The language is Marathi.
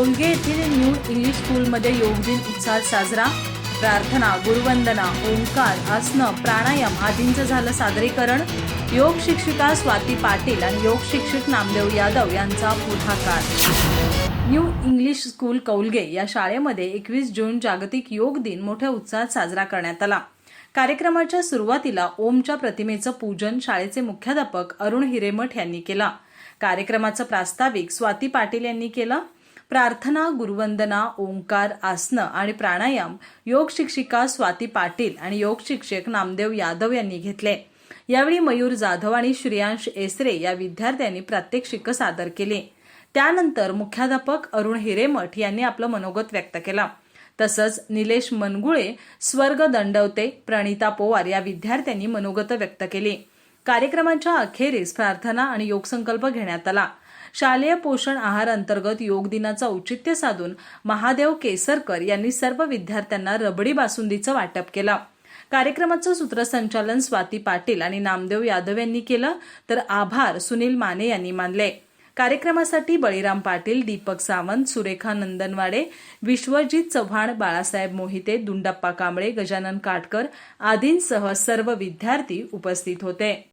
कौलगे येथील न्यू इंग्लिश स्कूलमध्ये योग दिन उत्साहात साजरा. प्रार्थना गुरुवंदना ओंकार आसनं प्राणायाम आदींचं झालं सादरीकरण. योग शिक्षिका स्वाती पाटील आणि योग शिक्षक नामदेव यादव यांचा पुढाकार. न्यू इंग्लिश स्कूल कौलगे या शाळेमध्ये एकवीस जून जागतिक योग दिन मोठ्या उत्साहात साजरा करण्यात आला. कार्यक्रमाच्या सुरुवातीला ओमच्या प्रतिमेचं पूजन शाळेचे मुख्याध्यापक अरुण हिरेमठ यांनी केला. कार्यक्रमाचं प्रास्ताविक स्वाती पाटील यांनी केलं. प्रार्थना गुरुवंदना ओंकार आसनं आणि प्राणायाम योग शिक्षिका स्वाती पाटील आणि योग शिक्षक नामदेव यादव यांनी घेतले. यावेळी मयूर जाधव आणि श्रेयांश एसरे या विद्यार्थ्यांनी प्रात्यक्षिक सादर केले. त्यानंतर मुख्याध्यापक अरुण हिरेमठ यांनी आपलं मनोगत व्यक्त केलं. तसंच निलेश मनगुळे स्वर्ग दंडवते प्रणिता पोवार या विद्यार्थ्यांनी मनोगत व्यक्त केली. कार्यक्रमाच्या अखेरीस प्रार्थना आणि योगसंकल्प घेण्यात आला. शालेय पोषण आहार अंतर्गत योग दिनाचं औचित्य साधून महादेव केसरकर यांनी सर्व विद्यार्थ्यांना रबडी बासुंदीचं वाटप केलं. कार्यक्रमाचं सूत्रसंचालन स्वाती पाटील आणि नामदेव यादव यांनी केलं तर आभार सुनील माने यांनी मानले. कार्यक्रमासाठी बळीराम पाटील दीपक सावंत सुरेखा नंदनवाडे विश्वजित चव्हाण बाळासाहेब मोहिते दुंडप्पा कांबळे गजानन काटकर आदींसह सर्व विद्यार्थी उपस्थित होते.